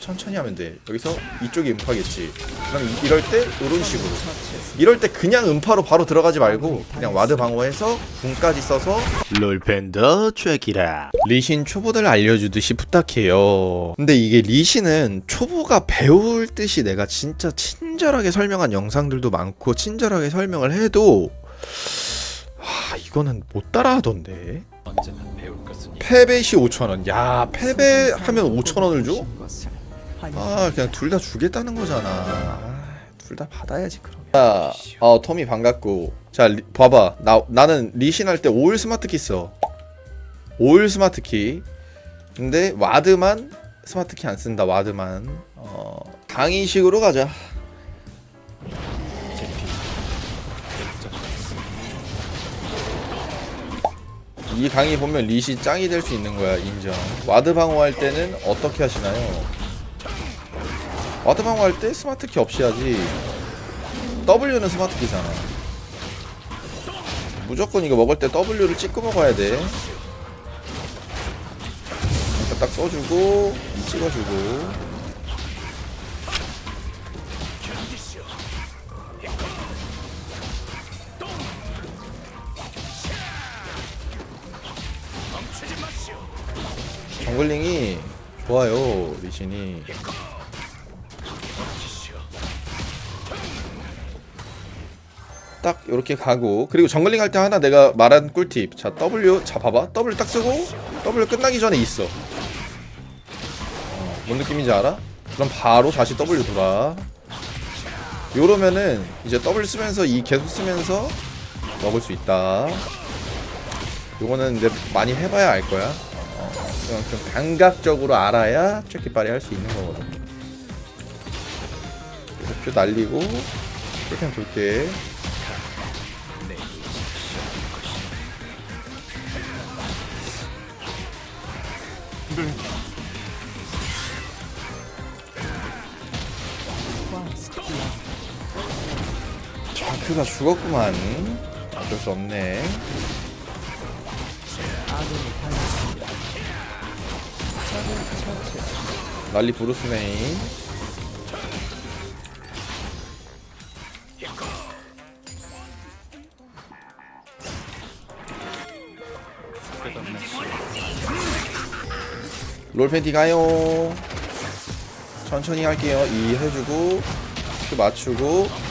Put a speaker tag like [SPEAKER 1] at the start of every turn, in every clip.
[SPEAKER 1] 천천히 하면 돼. 여기서 이쪽이 음파겠지. 그럼 이- 이럴 때 이런 식으로. 이럴 때 그냥 음파로 바로 들어가지 말고 그냥 와드 방어해서 궁까지 써서 롤팬더 트랙이라. 리신 초보들 알려주듯이 부탁해요. 근데 이게 리신은 초보가 배울 듯이 내가 진짜 친절하게 설명한 영상들도 많고 친절하게 설명을 해도 아 이거는 못 따라하던데.
[SPEAKER 2] 언제나 배울 것은
[SPEAKER 1] 패배시 5천원. 야 패배하면 5천원을 줘? 아 그냥 둘 다 주겠다는 거잖아. 둘다 받아야지 그럼 자, 어 토미 반갑고. 자 리, 봐봐. 나, 나는 리신 할때올 스마트키 써올 스마트키. 근데 와드만 스마트키 안 쓴다 와드만. 어 강의식으로 가자. 이 강의 보면 리시 짱이 될 수 있는 거야 인정. 와드 방어할 때는 어떻게 하시나요? 와드 방어할 때 스마트키 없이 하지. W는 스마트키잖아. 무조건 이거 먹을 때 W를 찍고 먹어야 돼. 딱 써주고 이 찍어주고. 정글링이 좋아요 리신이 딱 이렇게 가고 그리고 정글링 할 때 하나 내가 말한 꿀팁. 자 W 자 봐봐. W 딱 쓰고 W 끝나기 전에 있어. 어, 뭔 느낌인지 알아? 그럼 바로 다시 W 돌아. 요러면은 이제 W 쓰면서 E 계속 쓰면서 먹을 수 있다. 요거는 이제 많이 해봐야 알 거야. 어, 좀, 좀 감각적으로 알아야 트래키빨이 할 수 있는 거거든. 표 날리고 그냥 돌게 좌표가 죽었구만. 어쩔 수 없네. 난리
[SPEAKER 2] 시간
[SPEAKER 1] 롤팬티 가요. 천천히 할게요. 이 해주고 또 맞추고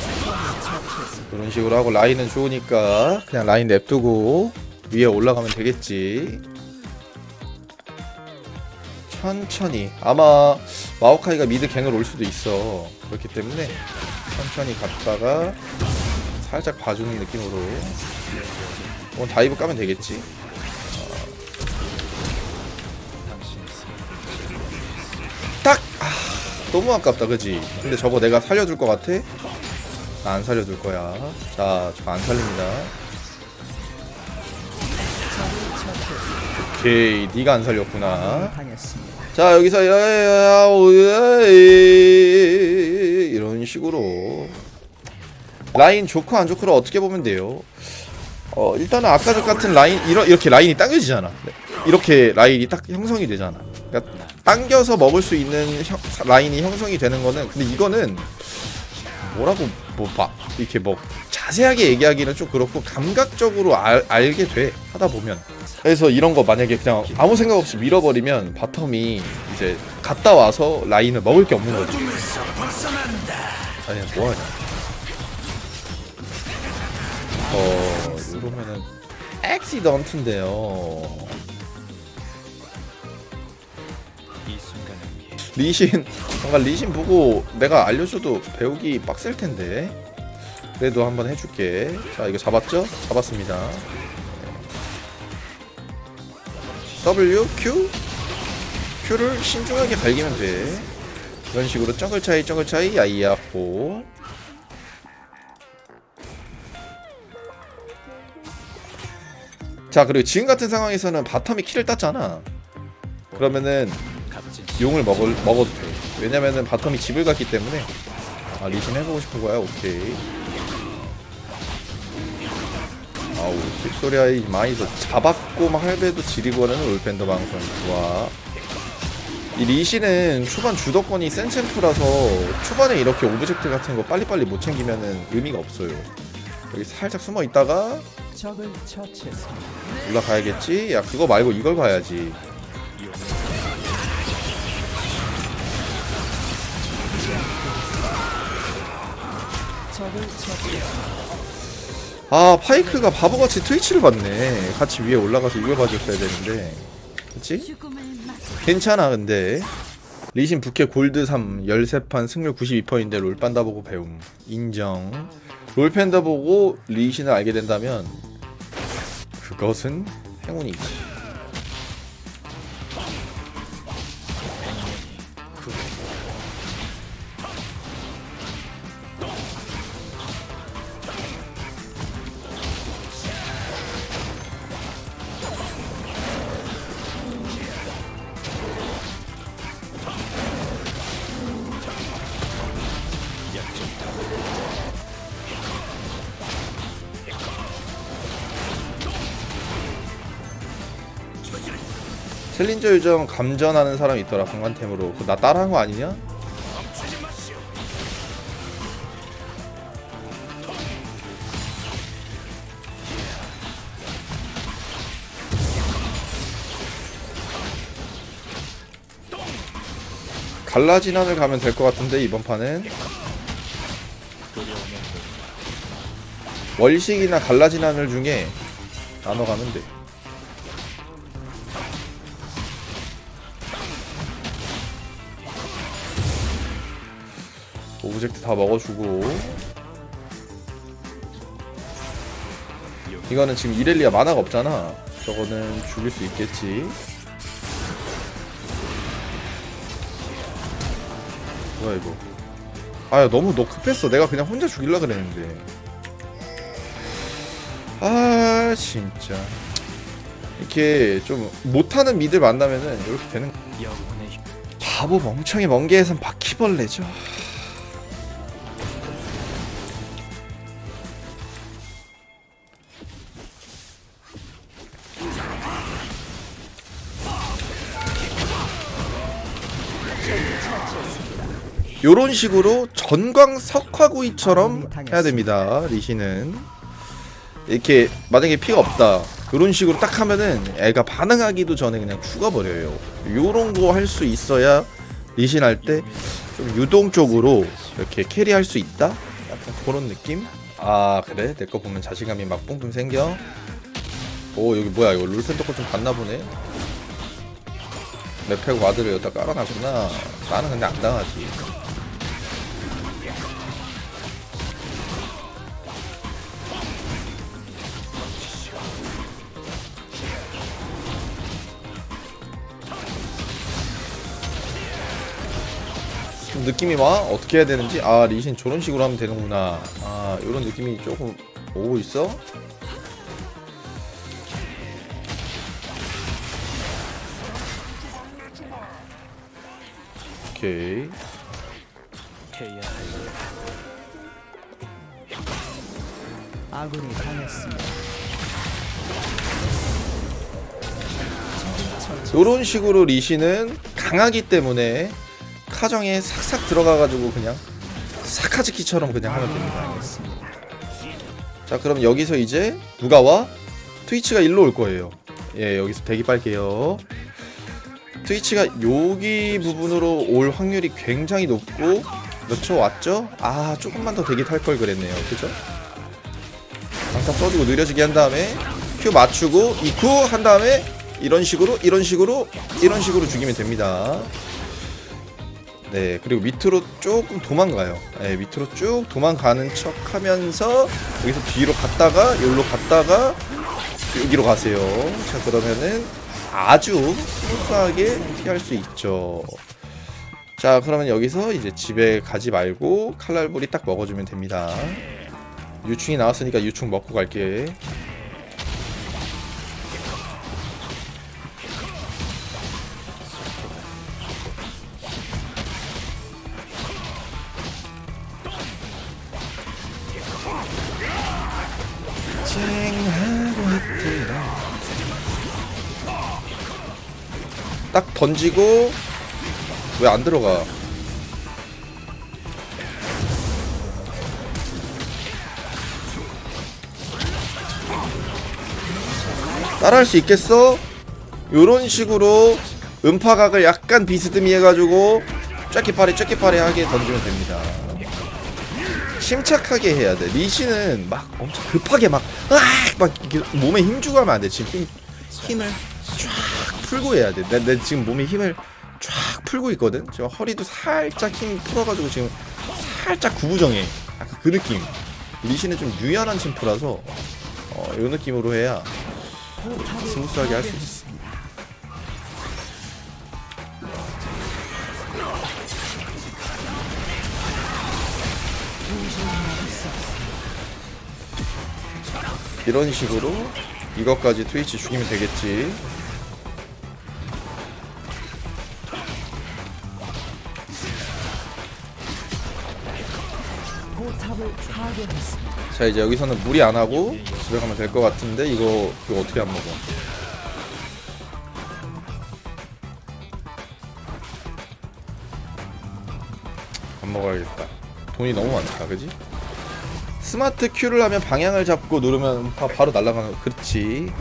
[SPEAKER 1] 그런 식으로 하고 라인은 좋으니까 그냥 라인 냅두고 위에 올라가면 되겠지 천천히 아마 마오카이가 미드 갱을 올 수도 있어 그렇기 때문에 천천히 갔다가 살짝 봐주는 느낌으로 어, 다이브 까면 되겠지
[SPEAKER 2] 승리
[SPEAKER 1] 딱! 아, 너무 아깝다 그지? 근데 저거 내가 살려줄 것 같아? 나 안 살려줄 거야. 자, 저 안 살립니다. 오케이, 네가 안 살렸구나. 자, 여기서 야야야 이런 식으로. 라인 좋고 안 좋고를 어떻게 보면 돼요? 어, 일단은 아까 전 같은 라인 이러, 이렇게 라인이 당겨지잖아. 이렇게 라인이 딱 형성이 되잖아. 그러니까 당겨서 먹을 수 있는 형- 라인이 형성이 되는 거는 근데 이거는 뭐라고 뭐막 이렇게 뭐 자세하게 얘기하기는 좀 그렇고 감각적으로 알, 알게 돼. 하다 보면. 그래서 이런 거 만약에 그냥 아무 생각 없이 밀어버리면 바텀이 이제 갔다 와서 라인을 먹을 게 없는 거지. 아니 뭐하냐. 어 이러면은
[SPEAKER 2] 위해
[SPEAKER 1] 리신 뭔가 리신 보고 내가 알려줘도 배우기 빡셀 텐데. 그래도 한번 해줄게. 자 이거 잡았죠? 잡았습니다. W Q. Q를 신중하게 갈기면 돼. 이런 식으로 정글 차이 정글 차이. 야이야호 자 그리고 지금 같은 상황에서는 바텀이 키를 땄잖아. 그러면은 용을 먹을, 먹어도 돼. 왜냐면은 바텀이 집을 갔기 때문에 아 리신 해보고 싶은 거야. 오케이. 아우 빅소리아이 많이 더 잡았고 막 할배도 지리고 하는 올펜더 방송 좋아. 이 리시는 초반 주도권이 센 챔프라서 초반에 이렇게 오브젝트 같은 거 빨리빨리 못 챙기면은 의미가 없어요. 여기 살짝 숨어 있다가. 올라가야겠지? 야 그거 말고 이걸 봐야지. 아 파이크가 바보같이 트위치를 봤네. 같이 위에 올라가서 이걸 봐줬어야 되는데. 그치? 괜찮아 근데 리신 부캐 골드 3 13판 승률 92%인데 롤 빤다 보고 배움 인정 롤 팬다 보고 리신을 알게 된다면 그것은 행운이지 챌린저 요정 감전하는 사람 있더라 강간템으로 그거 나 따라한 거 아니냐? 갈라진환을 가면 될 것 같은데 이번 판은 월식이나 갈라진환을 중에 나눠 가면 돼. 오브젝트 다 먹어주고. 이거는 지금 이렐리아 만화가 없잖아. 저거는 죽일 수 있겠지. 뭐야 이거? 아야 너무 너 급했어. 내가 그냥 혼자 죽일라 그랬는데. 아 진짜. 이렇게 좀 못하는 미들 만나면은 이렇게 되는 바보 멍청이 멍게에선 바퀴벌레죠 요런 식으로 전광 석화구이처럼 해야 됩니다 리시는 이렇게 만약에 피가 없다 그런 식으로 딱 하면은 애가 반응하기도 전에 그냥 죽어버려요. 요런 거 할 수 있어야 리신 할 때 좀 유동적으로 이렇게 캐리할 수 있다? 약간 그런 느낌? 아 그래? 내 거 보면 자신감이 막 뿜뿜 생겨? 오 여기 뭐야? 이거 도거 좀 봤나 보네? 맵패고 와드를 여기다 깔아놨구나. 나는 근데 안 당하지 좀 느낌이 와? 어떻게 해야 되는지? 아 리신 저런 식으로 하면 되는구나. 아 이런 느낌이 조금 오고 있어? 오케이.
[SPEAKER 3] 아군이 당했습니다.
[SPEAKER 1] 요런 식으로 리신은 강하기 때문에 카정에 삭삭 들어가가지고 그냥 사카즈키처럼 그냥 하면 됩니다. 자 그럼 여기서 이제 누가 와? 트위치가 일로 올 거예요 예 여기서 대기 빨게요 트위치가 여기 부분으로 올 확률이 굉장히 높고 몇 초 왔죠? 아 조금만 더 대기 탈 걸 그랬네요 그죠? 방탄 써주고 느려지게 한 다음에 큐 맞추고 이쿠 한 다음에 이런 식으로 이런 식으로 이런 식으로 죽이면 됩니다 네 그리고 밑으로 조금 도망가요. 네, 밑으로 쭉 도망가는 척 하면서 여기서 뒤로 갔다가 여기로 갔다가 여기로 가세요. 자 그러면은 아주 스무스하게 피할 수 있죠. 자 그러면 여기서 이제 집에 가지 말고 칼날불이 딱 먹어주면 됩니다. 유충이 나왔으니까 유충 먹고 갈게 던지고 왜 안 들어가? 따라할 수 있겠어? 요런 식으로 음파각을 약간 비스듬히 해가지고 쫙기파리 쫙기파리 하게 던지면 됩니다 침착하게 해야 돼 리시는 막 엄청 급하게 막, 으악! 막 몸에 힘 주고 하면 안돼 지금 힘, 힘을 쫙 풀고 해야 돼. 내, 내 지금 몸에 힘을 쫙 풀고 있거든. 지금 허리도 살짝 힘 풀어가지고 지금 살짝 구부정해. 약간 그 느낌. 리시는 좀 유연한 침프라서 어, 이 느낌으로 해야 스무스하게 할 수 있어. 이런 식으로 이것까지 트위치 죽이면 되겠지. 자 이제 여기서는 무리 안 하고 집에 가면 될 것 같은데 이거 이거 어떻게 안 먹어? 안 먹어야겠다. 돈이 너무 많다, 그지? 스마트 큐를 하면 방향을 잡고 누르면 바, 바로 날아가는 거. 그렇지.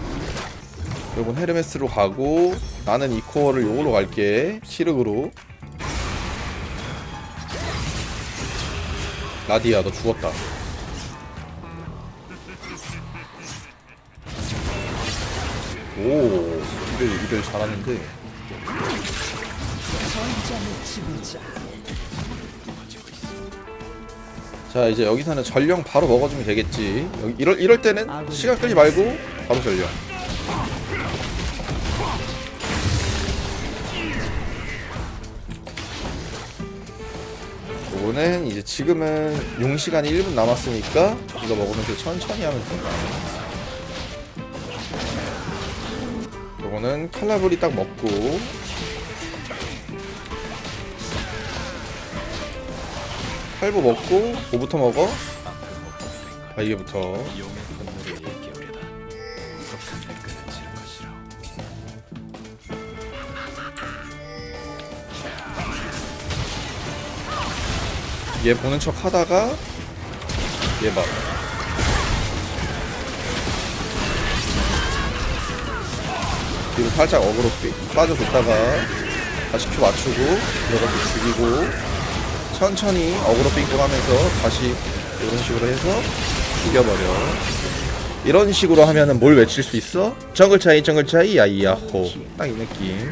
[SPEAKER 1] 요건 헤르메스로 가고 나는 이 코어를 요거로 갈게. 시륵으로. 라디야 너 죽었다. 이들 이들 잘하는데.
[SPEAKER 3] 자
[SPEAKER 1] 이제 여기서는 전령 바로 먹어주면 되겠지. 여기 이럴 이럴 때는 시간 끌지 말고 바로 전령. 요거는 이제 지금은 용 시간이 1분 남았으니까 이거 먹으면서 천천히 하면 된다. 요거는 칼라브리 딱 먹고 팔보 먹고 뭐부터 먹어?
[SPEAKER 2] 것이라
[SPEAKER 1] 얘 보는 척 하다가 얘 봐. 뒤로 살짝 어그로 삐- 빠져줬다가 다시 큐 맞추고 들어가서 죽이고 천천히 어그로 빙고 하면서 다시 이런 식으로 해서 죽여버려. 이런 식으로 하면은 뭘 외칠 수 있어? 정글 차이 정글 차이 야이야호 딱 이 느낌.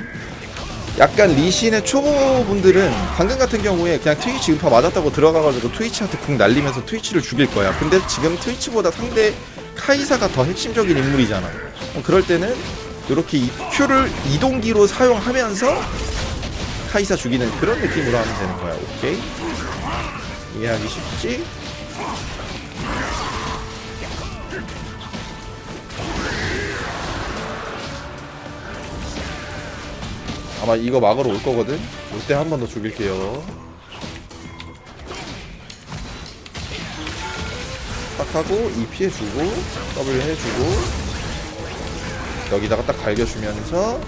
[SPEAKER 1] 약간 리신의 초보분들은 방금 같은 경우에 그냥 트위치 음파 맞았다고 들어가가지고 트위치한테 궁 날리면서 트위치를 죽일 거야. 근데 지금 트위치보다 상대 카이사가 더 핵심적인 인물이잖아. 어, 그럴 때는 이렇게 이 Q를 이동기로 사용하면서 카이사 죽이는 그런 느낌으로 하면 되는 거야. 오케이? 이해하기 쉽지? 아마 이거 막으러 올 거거든? 이때 한 번 더 죽일게요. 딱 하고 E 피해주고 W 해주고 여기다가 딱 갈겨주면서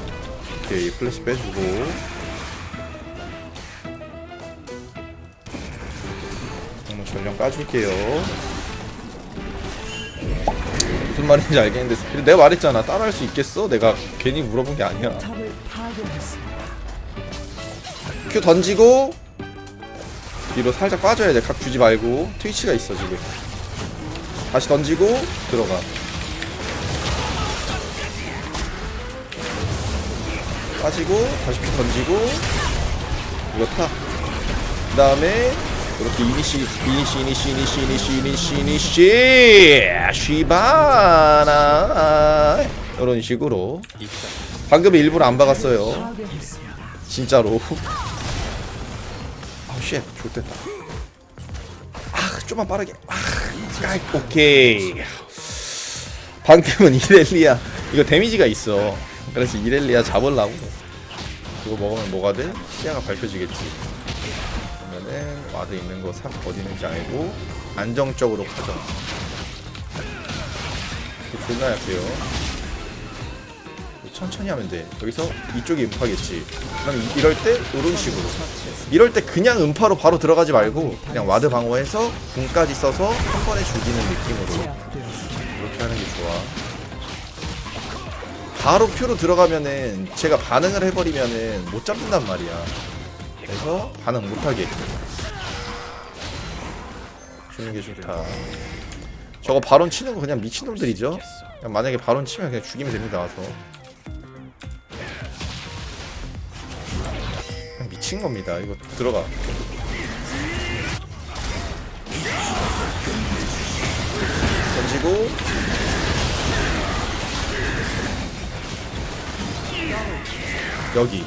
[SPEAKER 1] 오케이 플래시 빼주고 한번 전령 까줄게요. 무슨 말인지 알겠는데 스피드 내가 말했잖아 따라할 수 있겠어? 내가 괜히 물어본 게 아니야. 큐 던지고 뒤로 살짝 빠져야 돼. 각 주지 말고 트위치가 있어 지금. 다시 던지고 들어가. 빠지고 다시 큐 던지고 이거 타. 그 다음에 이렇게 이니시 이니시 이니시 이니시 이니시 이니시 이니시 쉬바나 이런 식으로 방금 일부러 안 박았어요. 진짜로. 아우 쉣, 좋됐다. 아, 좀만 빠르게. 아, 오케이. 방금은 이렐리아 이거 데미지가 있어. 그래서 이렐리아 잡으려고. 그거 먹으면 뭐가 돼? 시야가 밝혀지겠지. 그러면은 와드 있는 거삽 어디 있는지 알고 안정적으로 가져. 이거 존나 약해요. 천천히 하면 돼 여기서 이쪽이 음파겠지 그럼 이- 이럴 때 이런 식으로 이럴 때 그냥 음파로 바로 들어가지 말고 그냥 와드 방어해서 궁까지 써서 한 번에 죽이는 느낌으로. 이렇게 하는 게 좋아 바로 큐로 들어가면은 제가 반응을 해버리면은 못 잡는단 말이야. 그래서 반응 못하게. 주는 게 좋다. 저거 바론 치는 거 그냥 미친놈들이죠? 그냥 만약에 바론 치면 그냥 죽이면 됩니다 와서. 그냥 미친 겁니다. 이거 들어가. 던지고 여기.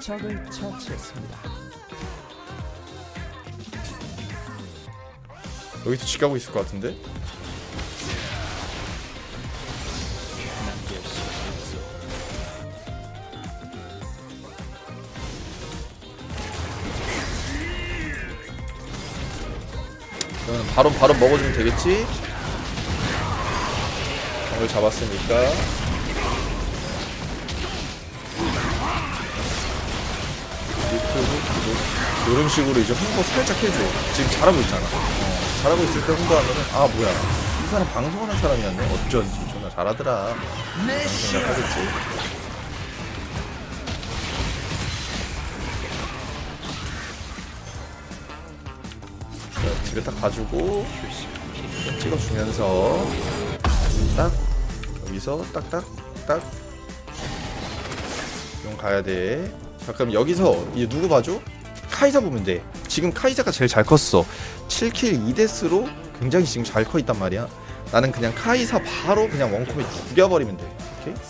[SPEAKER 3] 적을 처치했습니다.
[SPEAKER 1] 여기서 집 가고 있을 것 같은데? 바로 바로 먹어주면 되겠지 정을 잡았으니까. 유튜브 이런 식으로 이제 홍보 살짝 해줘. 지금 잘하고 있잖아. 어, 잘하고 있을 때 홍보하면은 아 뭐야. 이 사람 방송하는 사람이었네. 어쩐지. 존나 잘하더라. 그런 생각하겠지. 자, 집에 딱 가지고 찍어주면서 딱 여기서 딱딱딱 용 가야 돼. 자 그럼 여기서 이제 누구 봐줘? 카이사 보면 돼. 지금 카이사가 제일 잘 컸어. 7킬 2데스로 굉장히 지금 잘 커 있단 말이야. 나는 그냥 카이사 바로 그냥 원콤에 죽여버리면 돼. 오케이? 나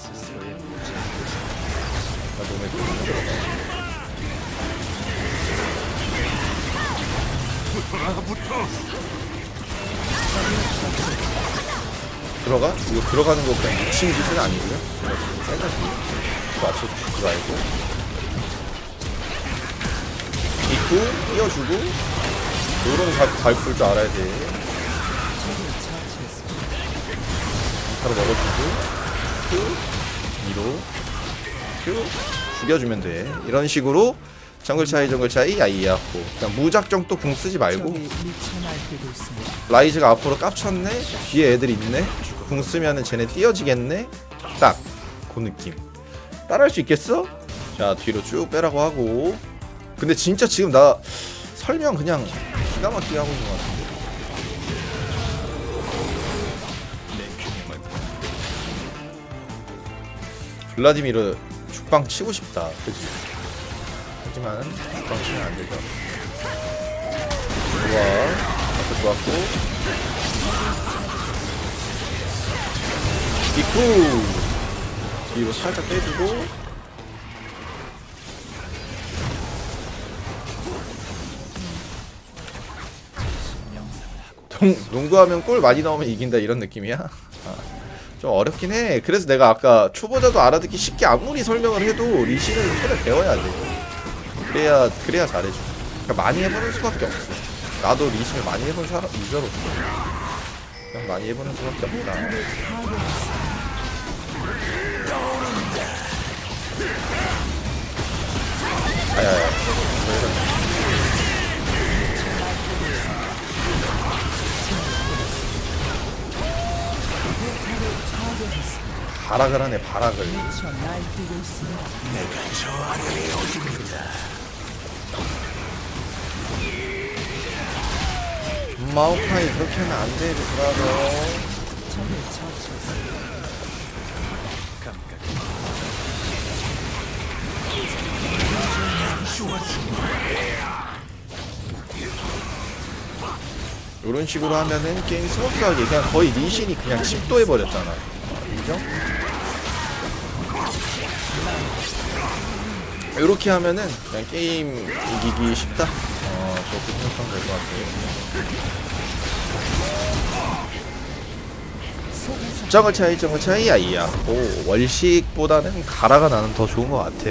[SPEAKER 1] 몸에 좀 들어가. 들어가? 이거 들어가는 거 그냥 미친 짓은 아니고요. 제가 지금 살짝 맞춰주지 말고. 입구 띄워주고 요런 잘볼 줄 알아야 돼. 바로 먹어주고 큐 위로 큐 죽여주면 돼. 이런 식으로 정글 차이 정글 차이 야이야호. 그냥 무작정 또 궁 쓰지 말고. 라이즈가 앞으로 깝쳤네? 뒤에 애들 있네? 궁 쓰면은 쟤네 띄어지겠네? 딱. 그 느낌. 따라할 수 있겠어? 자 뒤로 쭉 빼라고 하고. 근데 진짜 지금 나 설명 그냥 기가 막히게 하고 있는 것 같은데 블라디미르 죽방 치고 싶다. 그지 하지만 죽방 치면 안 되죠 좋아 앞에 좋았고 이쿠 뒤로 살짝 빼주고 동, 농구하면 골 많이 넣으면 이긴다 이런 느낌이야? 아, 좀 어렵긴 해. 그래서 내가 아까 초보자도 알아듣기 쉽게 아무리 설명을 해도 리시는 손에 배워야 돼. 그래야 그래야 잘해줘. 그러니까 많이 해보는 수밖에 없어. 나도 리시를 많이 해본 사람 유저로서 그냥 많이 해보는 수밖에 없다. 아야야. 바락을 하네 바락을.
[SPEAKER 3] 미쳐 날뛰고 있습니다.
[SPEAKER 1] 마오카이 그렇게 하면 안 돼, 브라더.
[SPEAKER 3] 처치했습니다.
[SPEAKER 2] 감각이
[SPEAKER 1] 이런 식으로 하면은 게임 스무스하게 그냥 거의 리신이 그냥 10도 해 버렸잖아. 인정? 이렇게 하면은 그냥 게임 이기기 쉽다. 어, 그렇게 생각하면 될 것 같아요. 정글 차이, 정글 차이, 아이야. 오, 월식보다는 가라가 나는 더 좋은 것 같아.